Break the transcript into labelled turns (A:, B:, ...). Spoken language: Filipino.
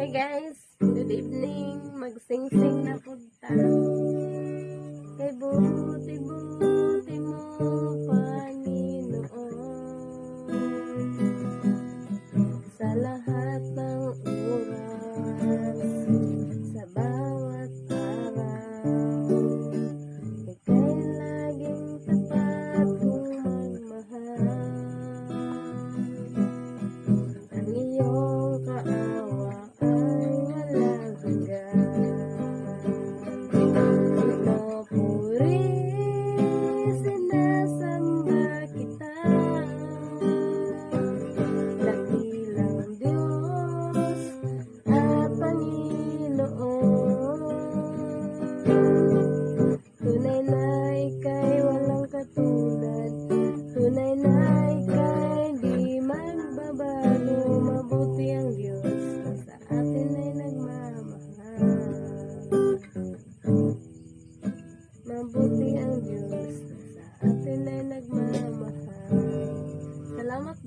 A: Hi mm. guys, good evening. Magsing-sing na punta. Kay buti buti mo Panginoon. Sa lahat ng oras.